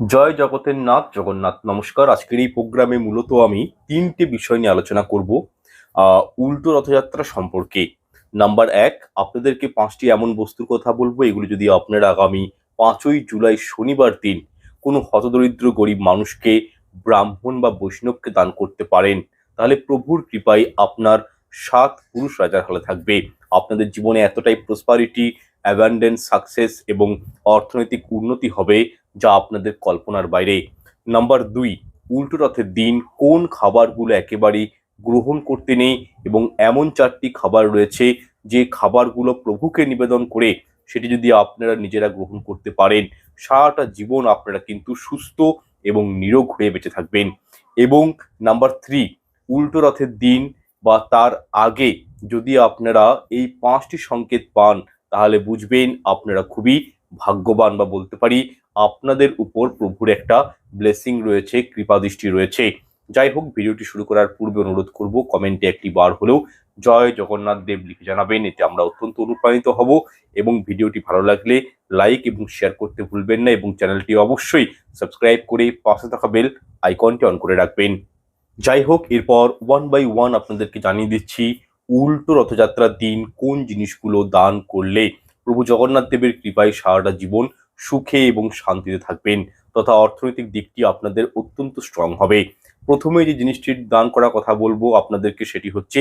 জয় জগতের নাথ জগন্নাথ নমস্কার। আজকের এই প্রোগ্রামে মূলত আমি তিনটে বিষয় নিয়ে আলোচনা করব উল্টো রথযাত্রা সম্পর্কে। নাম্বার এক, আপনাদেরকে পাঁচটি এমন বস্তুর কথা বলব, এগুলো যদি আপনারা আগামী পাঁচই জুলাই শনিবার দিন কোনো হতদরিদ্র গরিব মানুষকে, ব্রাহ্মণ বা বৈষ্ণবকে দান করতে পারেন, তাহলে প্রভুর কৃপায় আপনার সাত পুরুষ রাজার হালে থাকবে। আপনাদের জীবনে এতটাই প্রসপারিটি অ্যাবান্ডেন্স সাকসেস এবং অর্থনৈতিক উন্নতি হবে যা আপনাদের কল্পনার বাইরে। নাম্বার দুই, উল্টো রথের দিন, কোন খাবারগুলো একেবারেই গ্রহণ করতে নেই এবং এমন চারটি খাবার রয়েছে যে খাবারগুলো প্রভুকে নিবেদন করে সেটি যদি আপনারা নিজেরা গ্রহণ করতে পারেন, সারাটা জীবন আপনারা কিন্তু সুস্থ এবং নিরোগ হয়ে বেঁচে থাকবেন। এবং নাম্বার থ্রি উল্টো রথের দিন বা তার আগে যদি আপনারা এই পাঁচটি সংকেত পান তাহলে বুঝবেন আপনারা খুবই ভাগ্যবান বা বলতে পারি আপনাদের উপর প্রভুর একটা ব্লেসিং রয়েছে কৃপাদৃষ্টি রয়েছে। যাই হোক, ভিডিওটি শুরু করার পূর্বে অনুরোধ করব কমেন্টে একটি বার হলেও জয় জগন্নাথ দেব লিখে জানাবেন, এতে আমরা অত্যন্ত অনুপ্রাণিত হব এবং ভিডিওটি ভালো লাগলে লাইক এবং শেয়ার করতে ভুলবেন না এবং চ্যানেলটি অবশ্যই সাবস্ক্রাইব করে পাশে থাকা বেল আইকনটি অন করে রাখবেন। যাই হোক, এরপর ওয়ান বাই ওয়ান আপনাদেরকে জানিয়ে দিচ্ছি উল্টো রথযাত্রার দিন কোন জিনিসগুলো দান করলে প্রভু জগন্নাথ দেবের কৃপায় সারাটা জীবন সুখে এবং শান্তিতে থাকবেন? তথা অর্থনৈতিক দিকটি আপনাদের অত্যন্ত স্ট্রং হবে। প্রথমে যে জিনিসটির দান করার কথা বলব আপনাদেরকে সেটি হচ্ছে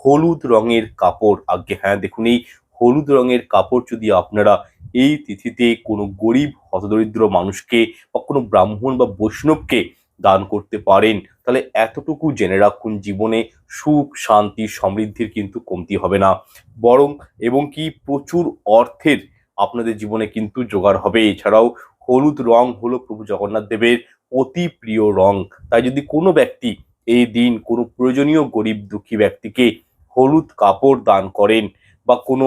হলুদ রঙের কাপড়। আগে হ্যাঁ দেখুন এই হলুদ রঙের কাপড় যদি আপনারা এই তিথিতে কোনো গরিব, হতদরিদ্র মানুষকে বা কোনো ব্রাহ্মণ বা বৈষ্ণবকে দান করতে পারেন তাহলে এতটুকু জেনে রাখুন জীবনে সুখ, শান্তি, সমৃদ্ধির কিন্তু কমতি হবে না। বরং এবং কি প্রচুর অর্থের আপনাদের জীবনে কিন্তু জোগাড় হবে। এছাড়াও হলুদ রং হলো প্রভু জগন্নাথ দেবের অতি প্রিয় রং। তাই যদি কোনো ব্যক্তি এই দিন কোনো প্রয়োজনীয় গরিব দুঃখী ব্যক্তিকে হলুদ কাপড় দান করেন বা কোনো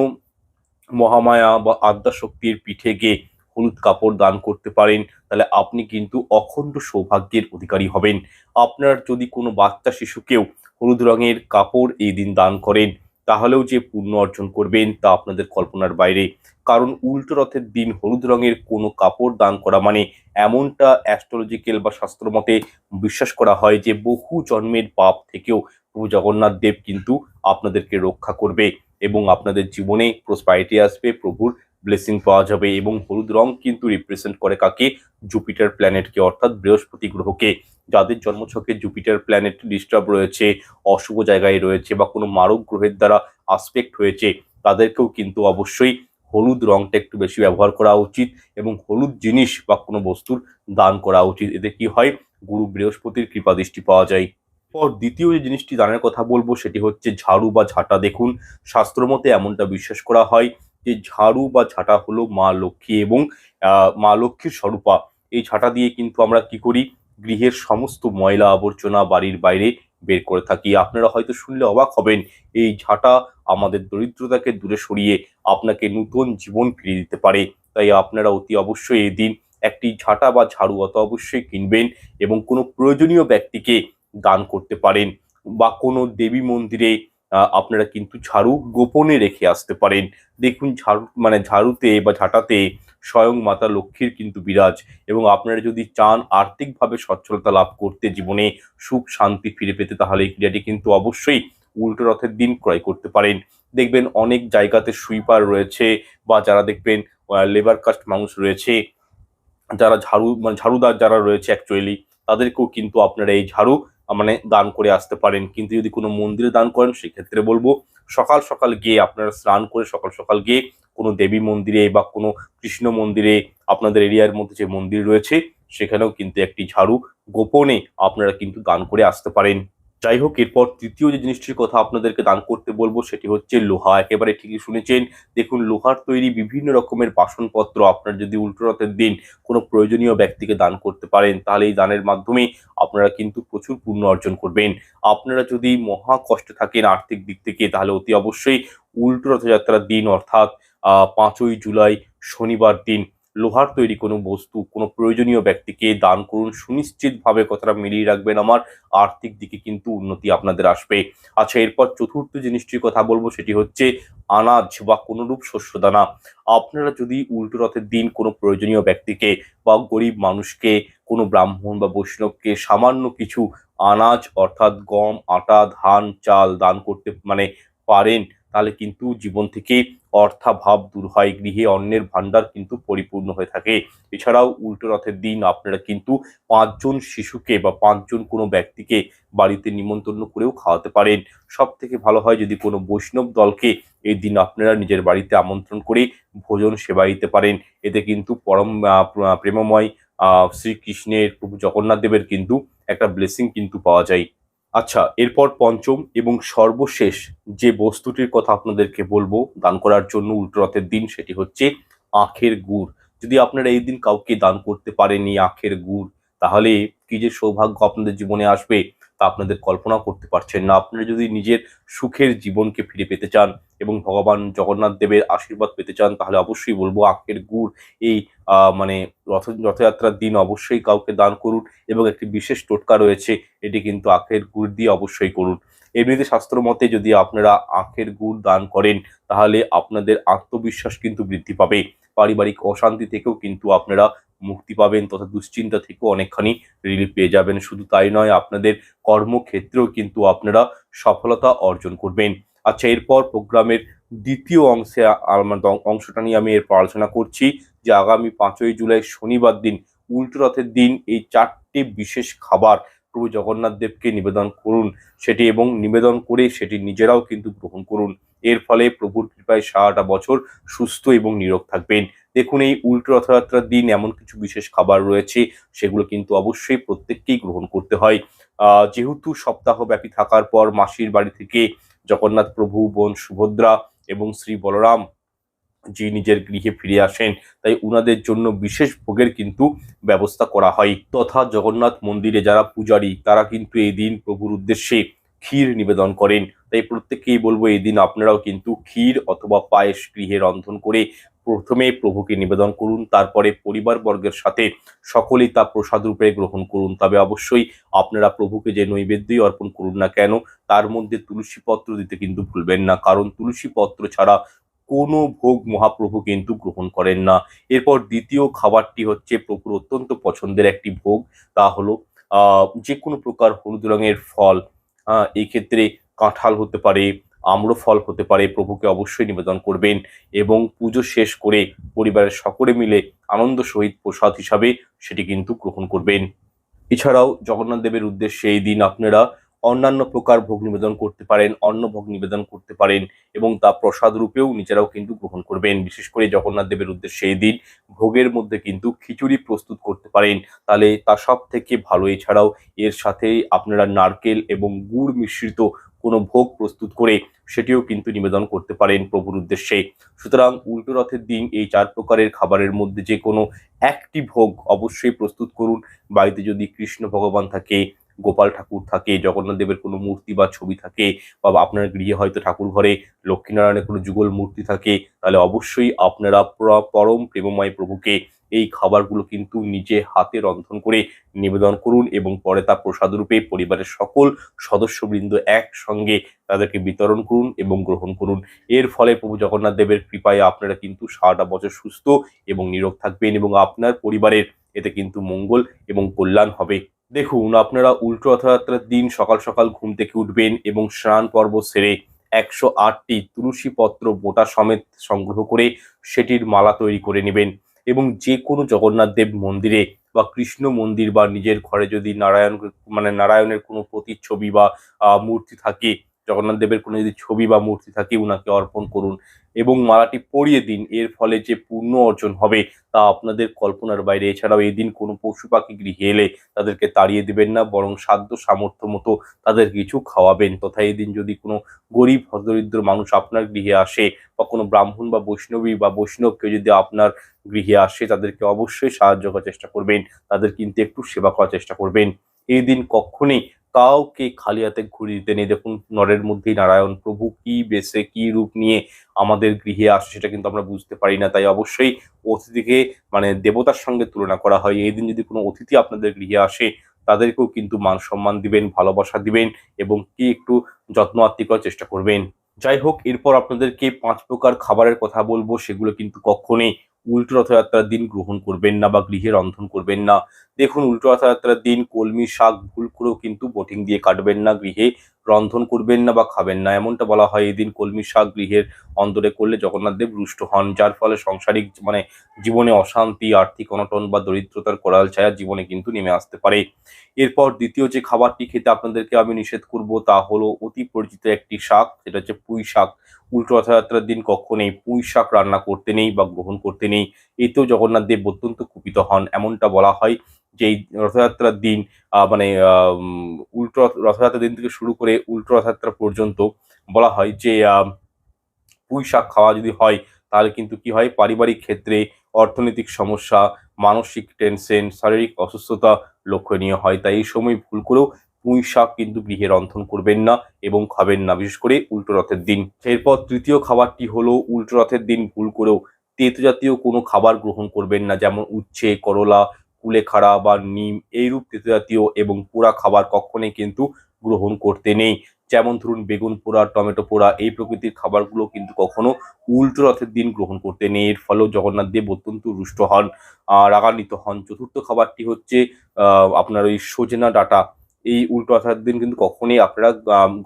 মহামায়া বা আদ্যাশক্তির পিঠে গিয়ে হলুদ কাপড় দান করতে পারেন, তাহলে আপনি কিন্তু অখণ্ড সৌভাগ্যের অধিকারী হবেন। আপনার যদি কোনো বাচ্চা শিশুকেও হলুদ রঙের কাপড় এই দিন দান করেন, তাহলেও যে পুণ্য অর্জন করবেন তা আপনাদের কল্পনার বাইরে। কারণ উল্টো রথের দিন হলুদ রঙের কোনো কাপড় দান করা মানে এমনটা অ্যাস্ট্রোলজিক্যাল বা শাস্ত্রমতে বিশ্বাস করা হয় যে বহু জন্মের পাপ থেকেও প্রভু জগন্নাথ দেব কিন্তু আপনাদেরকে রক্ষা করবে এবং আপনাদের জীবনে প্রসপারিটি আসবে, প্রভুর ব্লেসিং পাওয়া যাবে এবং হলুদ রং কিন্তু রিপ্রেজেন্ট করে কাকে? জুপিটার প্ল্যানেটকে অর্থাৎ বৃহস্পতি গ্রহকে। যাদের জন্মছকে জুপিটার প্ল্যানেট ডিস্টার্ব রয়েছে, অশুভ জায়গায় রয়েছে বা কোনো মারক গ্রহের দ্বারা আসপেক্ট হয়েছে, তাদেরকেও কিন্তু অবশ্যই হলুদ রংটা একটু বেশি ব্যবহার করা উচিত এবং হলুদ জিনিস বা কোনো বস্তুর দান করা উচিত। এতে কি হয়? গুরু বৃহস্পতির কৃপা দৃষ্টি পাওয়া যায়। পর দ্বিতীয় যে জিনিসটি দানের কথা বলব সেটি হচ্ছে ঝাড়ু বা ঝাঁটা দেখুন। শাস্ত্রমতে এমনটা বিশ্বাস করা হয় যে ঝাড়ু বা ঝাঁটা হলো মা লক্ষ্মী এবং মা লক্ষ্মীর স্বরূপা। এই ঝাঁটা দিয়ে কিন্তু আমরা কি করি? গৃহের সমস্ত ময়লা আবর্জনা বাড়ির বাইরে বের করে থাকি। আপনারা হয়তো শুনলে অবাক হবেন, এই ঝাঁটা আমাদের দরিদ্রতাকে দূরে সরিয়ে আপনাকে নতুন জীবন ফিরিয়ে দিতে পারে। তাই আপনারা অতি অবশ্যই এই দিন একটি ঝাঁটা বা ঝাড়ু অত অবশ্যই কিনবেন এবং কোনো প্রয়োজনীয় ব্যক্তিকে দান করতে পারেন বা কোনো দেবী মন্দিরে আপনারা কিন্তু ঝাড়ু গোপনে রেখে আসতে পারেন। দেখুন ঝাড়ু মানে ঝাড়ুতে বা ঝাঁটাতে স্বয়ং মাতা লক্ষ্মীর কিন্তু বিরাজ এবং আপনারা যদি চান আর্থিকভাবে সচ্ছলতা লাভ করতে জীবনে সুখ, শান্তি ফিরে পেতে, তাহলে এই ক্রিয়াটি কিন্তু অবশ্যই উল্টো রথের দিন ক্রয় করতে পারেন। দেখবেন অনেক জায়গাতে সুইপার রয়েছে বা যারা দেখবেন লেবার কাস্ট মানুষ রয়েছে, যারা ঝাড়ু মানে ঝাড়ুদার যারা রয়েছে অ্যাকচুয়ালি তাদেরকেও কিন্তু আপনারা এই ঝাড়ু মানে দান করে আসতে পারেন। কিন্তু যদি কোনো মন্দিরে দান করেন, সেক্ষেত্রে বলব সকাল সকাল গিয়ে আপনারা স্নান করে সকাল সকাল গিয়ে কোনো দেবী মন্দিরে বা কোনো কৃষ্ণ মন্দিরে, আপনাদের এরিয়ার মধ্যে যে মন্দির রয়েছে, সেখানেও কিন্তু একটি ঝাড়ু গোপনে আপনারা কিন্তু দান করে আসতে পারেন। যাই হোক, এরপর তৃতীয় যে জিনিসটির কথা আপনাদেরকে দান করতে বলব সেটি হচ্ছে লোহা। একেবারে ঠিকই শুনেছেন। দেখুন, লোহার তৈরি বিভিন্ন রকমের বাসনপত্র আপনার যদি উল্টো রথের দিন, কোনো প্রয়োজনীয় ব্যক্তিকে দান করতে পারেন, তাহলে এই দানের মাধ্যমে আপনারা কিন্তু প্রচুর পুণ্য অর্জন করবেন। আপনারা যদি মহা কষ্টে থাকেন আর্থিক দিক থেকে, তাহলে অতি অবশ্যই উল্টো রথযাত্রার দিন, অর্থাৎ পাঁচই জুলাই শনিবার দিন লোহার তৈরি কোনো বস্তু, কোনো প্রয়োজনীয় ব্যক্তিকে দান করুন। সুনিশ্চিতভাবে কথাটা মিলিয়ে রাখবেন। আমার আর্থিক দিকে কিন্তু উন্নতি আপনাদের আসবে। আচ্ছা এরপর চতুর্থ জিনিসটির কথা বলব, সেটি হচ্ছে আনাজ বা কোনোরূপ শস্যদানা। আপনারা যদি উল্টো রথের দিন কোনো প্রয়োজনীয় ব্যক্তিকে বা গরিব মানুষকে, কোনো ব্রাহ্মণ বা বৈষ্ণবকে সামান্য কিছু আনাজ, অর্থাৎ গম, আটা, ধান, চাল দান করতে মানে পারেন তাহলে কিন্তু জীবন থেকে অর্থাভাব দূর হয়, গৃহে অন্নের ভাণ্ডার কিন্তু পরিপূর্ণ হয়ে থাকে। এছাড়াও উল্টো রথের দিন আপনারা কিন্তু পাঁচজন শিশুকে বা পাঁচজন কোনো ব্যক্তিকে বাড়িতে নিমন্ত্রণ করেও খাওয়াতে পারেন। সব থেকে ভালো হয় যদি কোনো বৈষ্ণব দলকে এই দিন আপনারা নিজের বাড়িতে আমন্ত্রণ করে ভোজন সেবা দিতে পারেন। এতে কিন্তু পরম প্রেমময় শ্রীকৃষ্ণের প্রভু জগন্নাথ দেবের কিন্তু একটা ব্লেসিং কিন্তু পাওয়া যায়। আচ্ছা এরপর পঞ্চম এবং সর্বশেষ যে বস্তুটির কথা আপনাদেরকে বলব দান করার জন্য উল্টো রথের দিন সেটি হচ্ছে আখের গুড়। যদি আপনারা এই দিন কাউকে দান করতে পারেনি আখের গুড়, তাহলে কি যে সৌভাগ্য আপনাদের জীবনে আসবে? তা আপনাদের কল্পনা করতে পারছেন না। আপনারা যদি নিজের সুখের জীবনকে ফিরে পেতে চান এবং ভগবান জগন্নাথ দেবের আশীর্বাদ পেতে চান, তাহলে অবশ্যই বলব আখের গুড় এই মানে রথ, রথযাত্রার দিন অবশ্যই কাউকে দান করুন এবং একটি বিশেষ টোটকা রয়েছে, এটি কিন্তু আখের গুড় দিয়ে অবশ্যই করুন। এমনিতে শাস্ত্র মতে যদি আপনারা আখের গুড় দান করেন, তাহলে আপনাদের আত্মবিশ্বাস কিন্তু বৃদ্ধি পাবে। পারিবারিক অশান্তি থেকেও কিন্তু আপনারা মুক্তি পাবেন তথা দুশ্চিন্তা থেকেও অনেকখানি রিলিফ পেয়ে যাবেন। শুধু তাই নয়, আপনাদের কর্মক্ষেত্রেও কিন্তু আপনারা সফলতা অর্জন করবেন। আচ্ছা এরপর প্রোগ্রামের দ্বিতীয় অংশে আমার অংশটা নিয়ে আমি এরপর আলোচনা করছি যে আগামী পাঁচই জুলাই শনিবার দিন, উল্টো রথের দিন এই চারটি বিশেষ খাবার প্রভু জগন্নাথ দেবকে নিবেদন করুন সেটি এবং নিবেদন করে সেটি নিজেরাও কিন্তু গ্রহণ করুন। এর ফলে প্রভুর কৃপায় সারাটা বছর সুস্থ এবং নিরোগ থাকবেন। দেখুন, এই উল্টো রথযাত্রার দিন এমন কিছু বিশেষ খাবার রয়েছে, সেগুলো কিন্তু অবশ্যই প্রত্যেককেই গ্রহণ করতে হয়। যেহেতু সপ্তাহব্যাপী থাকার পর মাসির বাড়ি থেকে জগন্নাথ প্রভু, বোন সুভদ্রা এবং শ্রী বলরাম জি নিজের গৃহে ফিরে আসেন, তাই উনাদের জন্য বিশেষ ভোগের কিন্তু ব্যবস্থা করা হয়। তথা জগন্নাথ মন্দিরে যারা পূজারী, তারা কিন্তু এই দিন প্রভুর উদ্দেশ্যে ক্ষীর নিবেদন করেন। তাই প্রত্যেককেই বলব এই দিন আপনারাও কিন্তু ক্ষীর অথবা পায়েস গৃহে রন্ধন করে প্রথমে প্রভুকে নিবেদন করুন, তারপরে পরিবারবর্গের সাথে সকলেই তা প্রসাদ রূপে গ্রহণ করুন। তবে অবশ্যই আপনারা প্রভুকে যে নৈবেদ্যই অর্পণ করুন না কেন, তার মধ্যে তুলসী পত্র দিতে কিন্তু ভুলবেন না। কারণ তুলসী পত্র ছাড়া কোনো ভোগ মহাপ্রভু কিন্তু গ্রহণ করেন না। এরপর দ্বিতীয় খাবারটি হচ্ছে প্রভুর অত্যন্ত পছন্দের একটি ভোগ। তা হলো যে কোনো প্রকার হলুদ রঙের ফল এই ক্ষেত্রে কাঁঠাল হতে পারে আম্র ফল হতে পারে, প্রভুকে অবশ্যই নিবেদন করবেন এবং পুজো শেষ করে পরিবারের সকলে মিলে আনন্দ সহিত প্রসাদ হিসাবে সেটি কিন্তু গ্রহণ করবেন। এছাড়াও জগন্নাথ দেবের উদ্দেশ্যে এই দিন আপনারা অন্যান্য প্রকার ভোগ নিবেদন করতে পারেন, অন্ন ভোগ নিবেদন করতে পারেন এবং তা প্রসাদ রূপেও নিজেরাও কিন্তু গ্রহণ করবেন। বিশেষ করে জগন্নাথ দেবের উদ্দেশ্যে এই দিন ভোগের মধ্যে কিন্তু খিচুড়ি প্রস্তুত করতে পারেন। তাহলে তা সব থেকে ভালো। এছাড়াও এর সাথে আপনারা নারকেল এবং গুড় মিশ্রিত কোনো ভোগ প্রস্তুত করে সেটিও কিন্তু নিবেদন করতে পারেন প্রভুর উদ্দেশ্যে। সুতরাং উল্টো রথের দিন এই চার প্রকারের খাবারের মধ্যে যে কোনো একটি ভোগ অবশ্যই প্রস্তুত করুন। বাড়িতে যদি কৃষ্ণ ভগবান থাকে গোপাল ঠাকুর থাকে, জগন্নাথ দেবের কোনো মূর্তি বা ছবি থাকে, বা আপনার গৃহে হয়তো ঠাকুর ঘরে লক্ষ্মীনারায়ণের কোনো যুগল মূর্তি থাকে, তাহলে অবশ্যই আপনারা পরম প্রেমময় প্রভুকে এই খাবারগুলো কিন্তু নিজে হাতে রন্ধন করে নিবেদন করুন এবং পরে তা প্রসাদ রূপে পরিবারের সকল সদস্যবৃন্দ একসঙ্গে তাদেরকে বিতরণ করুন এবং গ্রহণ করুন। এর ফলে প্রভু জগন্নাথ দেবের কৃপায় আপনারা কিন্তু সারাটা বছর সুস্থ এবং নিরোগ থাকবেন এবং আপনার পরিবারের এতে কিন্তু মঙ্গল এবং কল্যাণ হবে। দেখুন, আপনারা উল্টো রথযাত্রার দিন সকাল সকাল ঘুম থেকে উঠবেন এবং স্নান পর্ব সেরে একশো আটটি তুলসী পত্র বোটা সমেত সংগ্রহ করে সেটির মালা তৈরি করে নেবেন এবং যে কোনো জগন্নাথ দেব মন্দিরে বা কৃষ্ণ মন্দির বা নিজের ঘরে যদি নারায়ণ মানে নারায়ণের কোনো প্রতিচ্ছবি বা মূর্তি থাকে জগন্নাথ দেবের কোনো যদি ছবি বা মূর্তি থাকে, উনাকে অর্পণ করুন এবং মালাটি পরিয়ে দিন। এর ফলে যে পুণ্য অর্জন হবে তা আপনাদের কল্পনার বাইরে। এছাড়াও এই দিন কোনো পশু পাখি গৃহে এলে তাদেরকে তাড়িয়ে দেবেন না, বরং সাধ্য সামর্থ্য মতো তাদের কিছু খাওয়াবেন। তথা এই দিন যদি কোনো গরিব, হতদরিদ্র মানুষ আপনার গৃহে আসে বা কোনো ব্রাহ্মণ বা বৈষ্ণবী বা বৈষ্ণব কেউ যদি আপনার গৃহে আসে, তাদেরকে অবশ্যই সাহায্য করার চেষ্টা করবেন। তাদের কিন্তু একটু সেবা করার চেষ্টা করবেন। এই দিন কখনই কাউকে খালি হাতে ঘুরি দিতে নেই। দেখুন, নরের মধ্যেই নারায়ণ প্রভু কি বেশে কি রূপ নিয়ে আমাদের গৃহে আসে সেটা কিন্তু আমরা বুঝতে পারি না। তাই অবশ্যই অতিথিকে মানে দেবতার সঙ্গে তুলনা করা হয়। এই দিন যদি কোনো অতিথি আপনাদের গৃহে আসে, তাদেরকেও কিন্তু মান সম্মান দিবেন, ভালোবাসা দিবেন এবং কি একটু যত্ন আত্মি করার চেষ্টা করবেন। যাই হোক, এরপর আপনাদেরকে পাঁচ প্রকার খাবারের কথা বলব। সেগুলো কিন্তু কখনোই উল্টো রথযাত্রার দিন গ্রহণ করবেন না বা গৃহে রন্ধন করবেন না। দেখুন, উল্টো রথযাত্রার দিন কলমি, শাক ভুল করেও কিন্তু বোটিং দিয়ে কাটবেন না, গৃহে রন্ধন করবেন না বা খাবেন না। এমনটা বলা হয় এই দিন কলমি, শাক গৃহের অন্তরে করলে জগন্নাথ দেব রুষ্ট হন, যার ফলে সাংসারিক মানে জীবনে অশান্তি, আর্থিক অনটন বা দরিদ্রতার করাল ছায়া জীবনে কিন্তু নেমে আসতে পারে। এরপর দ্বিতীয় যে খাবারটি খেতে আপনাদেরকে আমি নিষেধ করব তা হলো অতি পরিচিত একটি শাক, সেটা হচ্ছে পুঁই শাক। উল্টো রথযাত্রার দিন কখনোই পুঁই শাক রান্না করতে নেই বা গ্রহণ করতে নেই। এতেও জগন্নাথ দেব অত্যন্ত কুপিত হন। এমনটা বলা হয় যে এই রথযাত্রার দিন মানে উল্টো রথযাত্রার দিন থেকে শুরু করে উল্টো রথযাত্রা পর্যন্ত বলা হয় যে পুঁই শাক খাওয়া যদি হয়, তাহলে কিন্তু কি হয়? পারিবারিক ক্ষেত্রে অর্থনৈতিক সমস্যা, মানসিক টেনশন শারীরিক অসুস্থতা লক্ষণীয় হয়। তাই এই সময় ভুল করেও পুঁই শাক কিন্তু গৃহে রন্ধন করবেন না এবং খাবেন না, বিশেষ করে উল্টো রথের দিন। এরপর তৃতীয় খাবারটি হলো উল্টো রথের দিন ভুল করেও তেতো জাতীয় কোনো খাবার গ্রহণ করবেন না, যেমন উচ্ছে, করলা, কুলেখাড়া বা নিম, এইরূপ তেতো জাতীয় এবং পোড়া খাবার কখনোই কিন্তু গ্রহণ করতে নেই। যেমন ধরুন বেগুন পোড়া, টমেটো পোড়া, এই প্রকৃতির খাবারগুলো কিন্তু কখনো উল্টো রথের দিন গ্রহণ করতে নেই। এর ফলেও জগন্নাথ দেব অত্যন্ত রুষ্ট হন। রাগান্বিত হন চতুর্থ খাবারটি হচ্ছে আপনার ওই সজনা ডাটা। এই উল্টো রথের দিন কিন্তু কখনোই আপনারা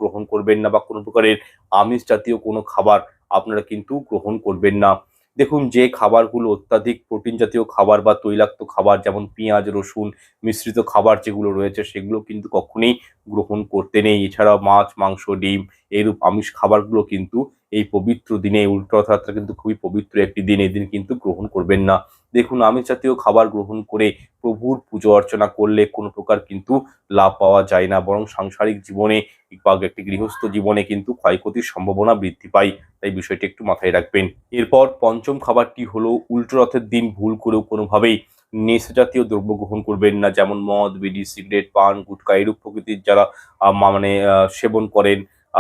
গ্রহণ করবেন না বা কোনো প্রকারের আমিষ জাতীয় কোনো খাবার আপনারা কিন্তু গ্রহণ করবেন না। দেখুন, যে খাবারগুলো অত্যাধিক প্রোটিন জাতীয় খাবার বা তৈলাক্ত খাবার যেমন পেঁয়াজ, রসুন মিশ্রিত খাবার যেগুলো রয়েছে সেগুলো কিন্তু কখনোই গ্রহণ করতে নেই। এছাড়া মাছ, মাংস, ডিম এইরূপ আমিষ খাবারগুলো কিন্তু এই পবিত্র দিনে, এই উল্টো রথযাত্রা কিন্তু খুবই পবিত্র একটি দিন, এই দিন কিন্তু গ্রহণ করবেন না। দেখুন, আমিষ জাতীয় খাবার গ্রহণ করে প্রভুর পুজো অর্চনা করলে কোনো প্রকার কিন্তু লাভ পাওয়া যায় না, বরং সাংসারিক জীবনে বা একটি গৃহস্থ জীবনে কিন্তু ক্ষয়ক্ষতির সম্ভাবনা বৃদ্ধি পায়। তাই বিষয়টি একটু মাথায় রাখবেন। এরপর পঞ্চম খাবারটি হলো উল্টো রথের দিন ভুল করেও কোনোভাবেই নেশা জাতীয় দ্রব্য গ্রহণ করবেন না, যেমন মদ, বিড়ি, সিগারেট, পান, গুটকা, এরূপ প্রকৃতির যারা মানে সেবন করেন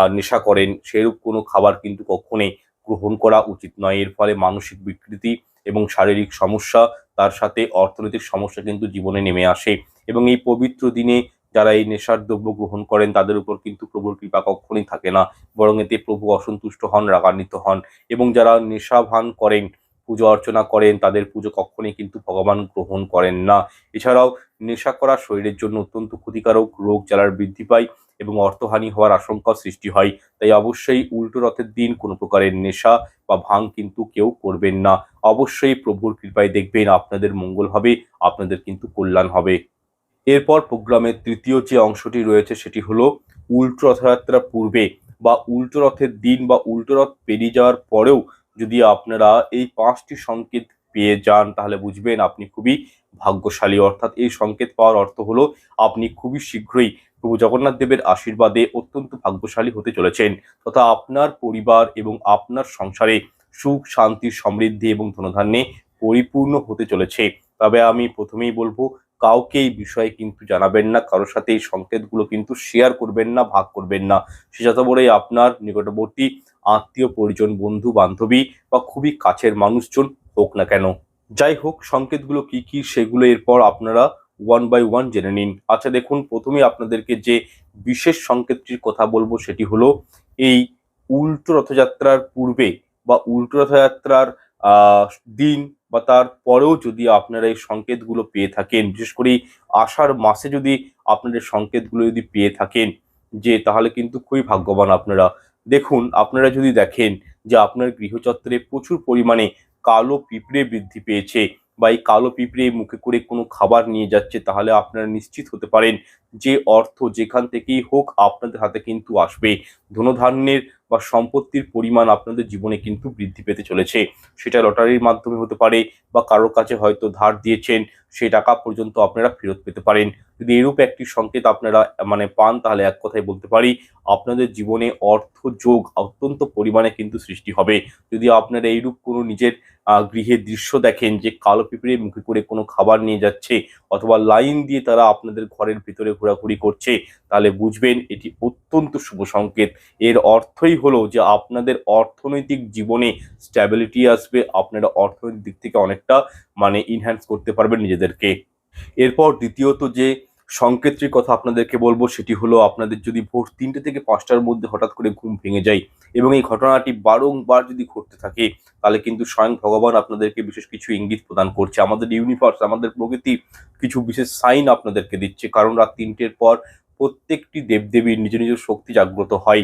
নেশা করেন, সেরূপ কোনো খাবার কিন্তু কখনোই গ্রহণ করা উচিত নয়। এর ফলে মানসিক বিকৃতি এবং শারীরিক সমস্যা, তার সাথে অর্থনৈতিক সমস্যা কিন্তু জীবনে নেমে আসে। এবং এই পবিত্র দিনে যারা এই নেশার দ্রব্য গ্রহণ করেন, তাদের উপর কিন্তু প্রভুর কৃপা কখনোই থাকে না। বরং এতে প্রভু অসন্তুষ্ট হন, রাগান্বিত হন। এবং যারা নেশা ভান করেন, পুজো অর্চনা করেন, তাদের পুজো কখনোই কিন্তু ভগবান গ্রহণ করেন না। এছাড়াও নেশা করা শরীরের জন্য অত্যন্ত ক্ষতিকারক। রোগ জ্বালার বৃদ্ধি পায়। এবং অর্থহানি হওয়ার আশঙ্কা সৃষ্টি হয়। তাই অবশ্যই উল্টো রথের দিন কোনো প্রকারের নেশা বা ভাঙ কিন্তু কেউ করবেন না। অবশ্যই প্রভুর কৃপায় দেখবেন আপনাদের মঙ্গল হবে, আপনাদের কিন্তু কল্যাণ হবে। এরপর প্রোগ্রামের তৃতীয় যে অংশটি রয়েছে সেটি হলো উল্টো রথযাত্রা পূর্বে বা উল্টো রথের দিন বা উল্টো রথ পেরিয়ে যাওয়ার পরেও যদি আপনারা এই পাঁচটি সংকেত পেয়ে যান, তাহলে বুঝবেন আপনি খুবই ভাগ্যশালী। অর্থাৎ এই সংকেত পাওয়ার অর্থ হলো আপনি খুবই শীঘ্রই প্রভু জগন্নাথ দেবের আশীর্বাদে অত্যন্ত ভাগ্যশালী হতে চলেছেন তথা আপনার পরিবার এবং আপনার সংসারে সুখ, শান্তি, সমৃদ্ধি এবং ধনধান্যে পরিপূর্ণ হতে চলেছে। তবে আমি প্রথমেই বলব, কাউকে এই বিষয়ে কিন্তু জানাবেন না, কারোর সাথে এই সংকেতগুলো কিন্তু শেয়ার করবেন না, ভাগ করবেন না। সে যত বড়ই আপনার নিকটবর্তী আত্মীয়, পরিজন, বন্ধু, বান্ধবী বা খুবই কাছের মানুষজন হোক না কেন। যাই হোক, সংকেতগুলো কি কি, সেগুলো এরপর আপনারা ওয়ান বাই ওয়ান জেনে নিন। আচ্ছা দেখুন, প্রথমে আপনাদেরকে যে বিশেষ সংকেতটির কথা বলব সেটি হলো এই উল্টো রথযাত্রার পূর্বে বা উল্টো রথযাত্রার দিন বা তার পরেও যদি আপনারা এই সংকেতগুলো পেয়ে থাকেন, বিশেষ করে আষাঢ় মাসে যদি আপনারা সংকেতগুলো যদি পেয়ে থাকেন, যে তাহলে কিন্তু খুবই ভাগ্যবান আপনারা। দেখুন, আপনারা যদি দেখেন যে আপনার গৃহচত্বরে প্রচুর পরিমাণে কালো পিঁপড়ে বৃদ্ধি পেয়েছে বা এই কালো পিঁপড়ে মুখে করে কোনো খাবার নিয়ে যাচ্ছে, তাহলে আপনারা নিশ্চিত হতে পারেন যে অর্থ যেখান থেকেই হোক আপনাদের হাতে কিন্তু আসবে। ধনধান্যের বা সম্পত্তির পরিমাণ আপনাদের জীবনে কিন্তু বৃদ্ধি পেতে চলেছে। সেটা লটারির মাধ্যমে হতে পারে বা কারোর কাছে হয়তো ধার দিয়েছেন সেই টাকা পর্যন্ত আপনারা ফেরত পেতে পারেন। যদি এরূপ একটি সংকেত আপনারা মানে পান, তাহলে এক কথায় বলতে পারি, আপনাদের জীবনে অর্থ যোগ অত্যন্ত পরিমাণে কিন্তু সৃষ্টি হবে। যদি আপনারা এইরূপ কোনো নিজের গৃহের দৃশ্য দেখেন যে কালো পিঁপড়ে মুখে করে কোনো খাবার নিয়ে যাচ্ছে অথবা লাইন দিয়ে তারা আপনাদের ঘরের ভিতরে ঘোরাঘুরি করছে, তাহলে বুঝবেন এটি অত্যন্ত শুভ সংকেত। এর অর্থই হলো যে আপনাদের অর্থনৈতিক জীবনে স্ট্যাবিলিটি আসবে, আপনারা অর্থনৈতিক দিক থেকে অনেকটা মানে ইনহ্যান্স করতে পারবেন নিজেদেরকে। এরপর দ্বিতীয়ত যে সংকেতটির কথা আপনাদেরকে বলব, সেটি হলো আপনাদের যদি ভোর তিনটে থেকে পাঁচটার মধ্যে হঠাৎ করে ঘুম ভেঙে যায় এবং এই ঘটনাটি বারংবার যদি ঘটতে থাকে, তাহলে কিন্তু স্বয়ং ভগবান আপনাদেরকে বিশেষ কিছু ইঙ্গিত প্রদান করছে। আমাদের ইউনিভার্স আমাদের প্রকৃতি কিছু বিশেষ সাইন আপনাদেরকে দিচ্ছে। কারণ রাত তিনটের পর প্রত্যেকটি দেবদেবীর নিজ নিজ শক্তি জাগ্রত হয়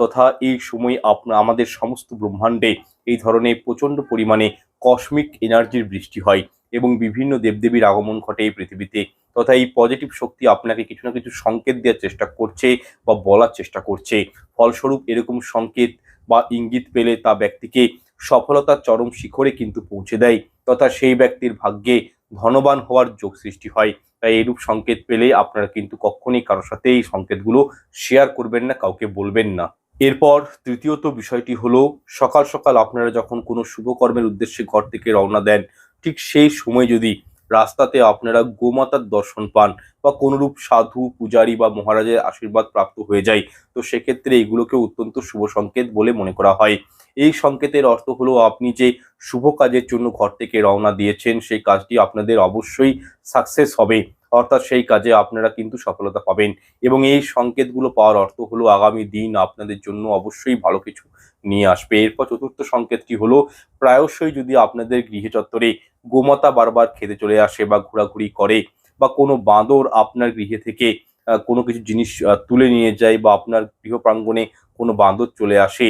তথা এই সময় আপনা, আমাদের সমস্ত ব্রহ্মাণ্ডে এই ধরনের প্রচণ্ড পরিমাণে কসমিক এনার্জির বৃষ্টি হয়। এবং বিভিন্ন দেবদেবীর আগমন ঘটে এই পৃথিবীতে। তথা এই পজিটিভ শক্তি আপনাকে কিছু না কিছু সংকেত দেওয়ার চেষ্টা করছে বা বলার চেষ্টা করছে। ফলস্বরূপ এরকম সংকেত বা ইঙ্গিত পেলে তা ব্যক্তিকে সফলতার চরম শিখরে কিন্তু পৌঁছে দেয় তথা সেই ব্যক্তির ভাগ্যে ধনবান হওয়ার যোগ সৃষ্টি হয়। তাই এরূপ সংকেত পেলে আপনারা কিন্তু কখনই কারোর সাথে এই সংকেতগুলো শেয়ার করবেন না, কাউকে বলবেন না। এরপর তৃতীয়ত বিষয়টি হলো, সকাল সকাল আপনারা যখন কোনো শুভ কর্মের উদ্দেশ্যে ঘর থেকে রওনা দেন ঠিক সেই সময় যদি রাস্তাতে আপনারা গোমাতার দর্শন পান বা কোনরূপ সাধু, পূজারি বা মহারাজের আশীর্বাদ প্রাপ্ত হয়ে যায়, তো সেক্ষেত্রে এগুলোকে অত্যন্ত শুভ সংকেত বলে মনে করা হয়। এই সংকেতের অর্থ হলো আপনি যে শুভ কাজের জন্য ঘর থেকে রওনা দিয়েছেন, সেই কাজটি আপনাদের অবশ্যই সাকসেস হবে। অর্থাৎ সেই কাজে আপনারা কিন্তু সফলতা পাবেন। এবং এই সংকেতগুলো পাওয়ার অর্থ হলো আগামী দিন আপনাদের জন্য অবশ্যই ভালো কিছু নিয়ে আসবে। এরপর চতুর্থ সংকেতটি হলো, প্রায়শই যদি আপনাদের গৃহ চত্বরে গোমাতা বারবার খেতে চলে আসে বা ঘোরাঘুরি করে বা কোনো বাঁদর আপনার গৃহে থেকে কোনো কিছু জিনিস তুলে নিয়ে যায় বা আপনার গৃহ প্রাঙ্গণে কোনো বাঁদর চলে আসে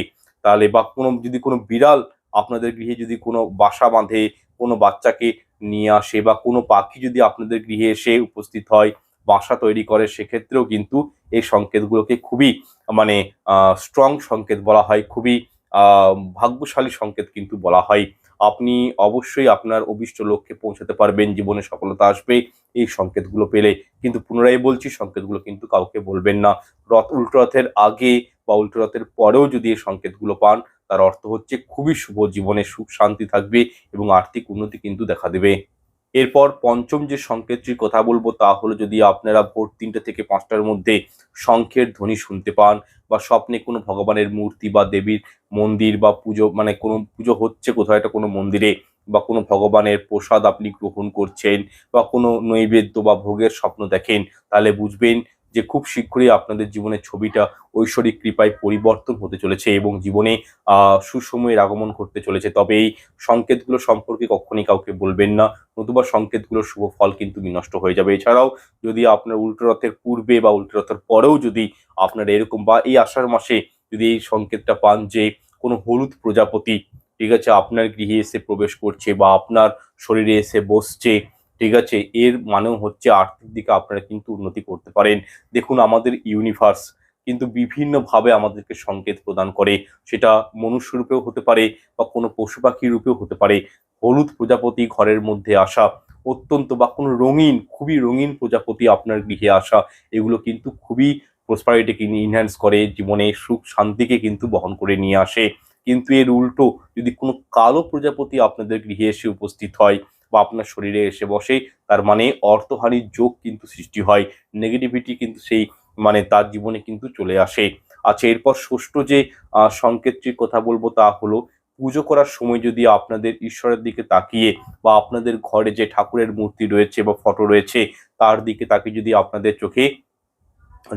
তাহলে বা কোনো যদি কোনো বিড়াল আপনাদের গৃহে যদি কোনো বাসা বাঁধে, কোনো বাচ্চাকে নিয়ে আসে বা কোনো পাখি যদি আপনাদের গৃহে এসে উপস্থিত হয়, বাসা তৈরি করে, সেক্ষেত্রেও কিন্তু এই সংকেতগুলোকে খুবই মানে স্ট্রং সংকেত বলা হয়, খুবই ভাগ্যশালী সংকেত কিন্তু বলা হয়। আপনি অবশ্যই আপনার অভিষ্ট লক্ষ্যে পৌঁছাতে পারবেন, জীবনে সফলতা আসবে, এই সংকেতগুলো পেলে। কিন্তু পুনরায় বলছি, সংকেতগুলো কিন্তু কাউকে বলবেন না। রথ, উল্টো রথের আগে বা উল্টো রথের পরেও যদি এই সংকেতগুলো পান, তার অর্থ হচ্ছে খুবই শুভ জীবনে সুখ, শান্তি থাকবে এবং আর্থিক উন্নতি কিন্তু দেখা দেবে। এরপর পঞ্চম যে সংকেতটির কথা বলব, তা হলো যদি আপনারা ভোর তিনটে থেকে পাঁচটার মধ্যে শঙ্খের ধ্বনি শুনতে পান বা স্বপ্নে কোনো ভগবানের মূর্তি বা দেবীর মন্দির বা পুজো মানে কোনো পুজো হচ্ছে কোথাও একটা কোনো মন্দিরে বা কোনো ভগবানের প্রসাদ আপনি গ্রহণ করছেন বা কোনো নৈবেদ্য বা ভোগের স্বপ্ন দেখেন, তাহলে বুঝবেন যে খুব শীঘ্রই আপনাদের জীবনের ছবিটা ঐশ্বরিক কৃপায় পরিবর্তন হতে চলেছে এবং জীবনে সুসময়ের আগমন ঘটতে চলেছে। তবে এই সংকেতগুলো সম্পর্কে কখনই কাউকে বলবেন না। নতুবা সংকেতগুলোর শুভ ফল কিন্তু বিনষ্ট হয়ে যাবে। এছাড়াও যদি আপনার উল্টো রথের পূর্বে বা উল্টো রথের পরেও যদি আপনার এরকম বা এই আষাঢ় মাসে যদি এই সংকেতটা পান যে কোনো হলুদ প্রজাপতি, ঠিক আছে, আপনার গৃহে এসে প্রবেশ করছে বা আপনার শরীরে এসে বসছে ঠিক আছে? এর মানেও হচ্ছে আর্থিক দিকে আপনারা কিন্তু উন্নতি করতে পারেন। দেখুন আমাদের ইউনিভার্স কিন্তু বিভিন্নভাবে আমাদেরকে সংকেত প্রদান করে। সেটা মনুষ্য রূপেও হতে পারে বা কোনো পশু পাখি রূপেও হতে পারে। হলুদ প্রজাপতি ঘরের মধ্যে আসা, অত্যন্ত বা কোনো রঙিন, খুবই রঙিন প্রজাপতি আপনার গৃহে আসা, এগুলো কিন্তু খুবই প্রসপারিটিকে ইনহ্যান্স করে, জীবনে সুখ শান্তিকে কিন্তু বহন করে নিয়ে আসে। কিন্তু এর উল্টো যদি কোনো কালো প্রজাপতি আপনাদের গৃহে এসে উপস্থিত হয় বা আপনার শরীরে এসে বসে তার মানে অর্থহানির যোগ কিন্তু সৃষ্টি হয় নেগেটিভিটি কিন্তু সেই মানে তার জীবনে কিন্তু চলে আসে। আচ্ছা এরপর ষষ্ঠ যে সংকেতটির কথা বলব তা হলো পুজো করার সময় যদি আপনাদের ঈশ্বরের দিকে তাকিয়ে বা আপনাদের ঘরে যে ঠাকুরের মূর্তি রয়েছে বা ফটো রয়েছে, তার দিকে তাকিয়ে যদি আপনাদের চোখে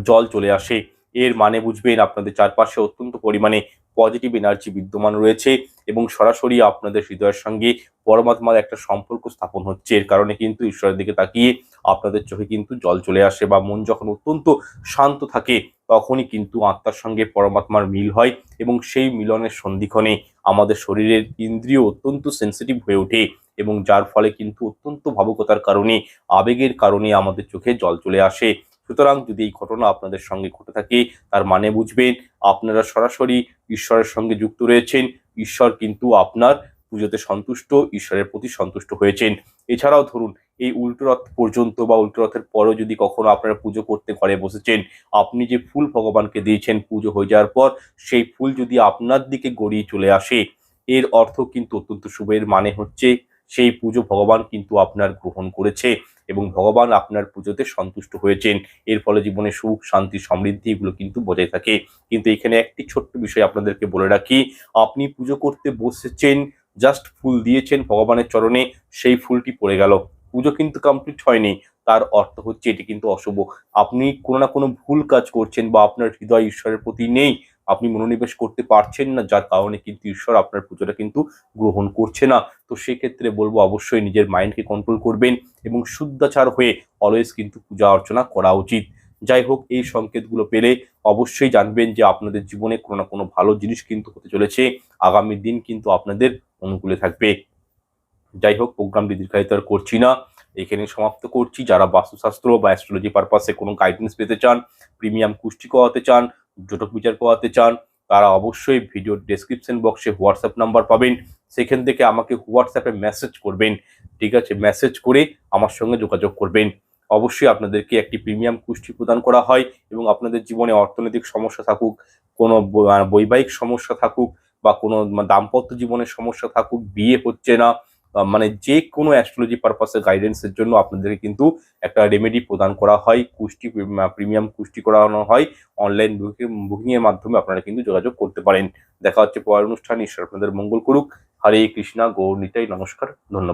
জল চলে আসে এর মানে বুঝবেন আপনাদের চারপাশে অত্যন্ত পরিমাণে পজিটিভ এনার্জি বিদ্যমান রয়েছে এবং সরাসরি আপনাদের হৃদয়ের সঙ্গে পরমাত্মার একটা সম্পর্ক স্থাপন হচ্ছে। এর কারণে কিন্তু ঈশ্বরের দিকে তাকিয়ে আপনাদের চোখে কিন্তু জল চলে আসে বা মন যখন অত্যন্ত শান্ত থাকে, তখনই কিন্তু আত্মার সঙ্গে পরমাত্মার মিল হয় এবং সেই মিলনের সন্ধিক্ষণে আমাদের শরীরের ইন্দ্রিয় অত্যন্ত সেন্সিটিভ হয়ে ওঠে এবং যার ফলে কিন্তু অত্যন্ত ভাবুকতার কারণে, আবেগের কারণে আমাদের চোখে জল চলে আসে। সুতরাং যদি এই ঘটনা আপনাদের সঙ্গে ঘটে থাকে, তার মানে বুঝবেন আপনারা সরাসরি ঈশ্বরের সঙ্গে যুক্ত রয়েছেন। ঈশ্বর কিন্তু আপনার পুজোতে সন্তুষ্ট, ঈশ্বরের প্রতি সন্তুষ্ট হয়েছেন। এছাড়াও ধরুন, এই উল্টো রথ পর্যন্ত বা উল্টো রথের পরেও যদি কখনো আপনারা পুজো করতে ঘরে বসেছেন, আপনি যে ফুল ভগবানকে দিয়েছেন পুজো হয়ে যাওয়ার পর, সেই ফুল যদি আপনার দিকে গড়িয়ে চলে আসে, এর অর্থ কিন্তু অত্যন্ত শুভ এর মানে হচ্ছে সেই পুজো ভগবান কিন্তু আপনার গ্রহণ করেছে এবং ভগবান আপনার পুজোতে সন্তুষ্ট হয়েছেন। এর ফলে জীবনে সুখ, শান্তি, সমৃদ্ধি এগুলো কিন্তু বজায় থাকে। কিন্তু এখানে একটি ছোট্ট বিষয় আপনাদেরকে বলে রাখি, আপনি পুজো করতে বসেছেন জাস্ট ফুল দিয়েছেন ভগবানের চরণে, সেই ফুলটি পড়ে গেল। পুজো কিন্তু কমপ্লিট হয়নি, তার অর্থ হচ্ছে এটি কিন্তু অশুভ। আপনি কোনো না কোনো ভুল কাজ করছেন বা আপনার হৃদয় ঈশ্বরের প্রতি নেই আপনি মনোনিবেশ করতে পারছেন না, যার কারণে কিন্তু ঈশ্বর আপনার পুজোটা কিন্তু গ্রহণ করছে না। তো সেক্ষেত্রে বলব অবশ্যই নিজের মাইন্ডকে কন্ট্রোল করবেন এবং শুদ্ধাচার হয়ে অলওয়েজ কিন্তু পূজা অর্চনা করা উচিত। যাই হোক, এই সংকেতগুলো পেলে অবশ্যই জানবেন যে আপনাদের জীবনে কোনো না কোনো ভালো জিনিস কিন্তু হতে চলেছে। আগামী দিন কিন্তু আপনাদের অনুকূলে থাকবে। যাই হোক, প্রোগ্রামটি দীর্ঘায়িত আর করছি না। এখানে সমাপ্ত করছি। যারা বাস্তুশাস্ত্র বা অ্যাস্ট্রোলজি পারপাসে কোনো গাইডেন্স পেতে চান প্রিমিয়াম কুষ্টি করাতে চান জটক বিচার করাতে চান, তারা অবশ্যই ভিডিও ডেসক্রিপশন বক্সে হোয়াটসঅ্যাপ নাম্বার পাবেন। সেখান থেকে আমাকে হোয়াটসঅ্যাপে মেসেজ করবেন। ঠিক আছে মেসেজ করে আমার সঙ্গে যোগাযোগ করবেন। অবশ্যই আপনাদেরকে একটি প্রিমিয়াম কুষ্টি প্রদান করা হয় এবং আপনাদের জীবনে অর্থনৈতিক সমস্যা থাকুক, কোনো বৈবাহিক সমস্যা থাকুক বা কোনো দাম্পত্য জীবনের সমস্যা থাকুক, বিয়ে হচ্ছে না মানে যে কোনো অ্যাস্ট্রোলজি পারপাসে গাইডেন্সের জন্য আপনাদেরকে কিন্তু একটা রেমেডি প্রদান করা হয়, কুষ্টি প্রিমিয়াম কুষ্টি করানো হয়। অনলাইন বুকিং এর মাধ্যমে আপনারা কিন্তু যোগাযোগ করতে পারেন। দেখা হচ্ছে পরের অনুষ্ঠান। ঈশ্বর আপনাদের মঙ্গল করুক। হরে কৃষ্ণা, গৌর নিতাই। নমস্কার। ধন্যবাদ।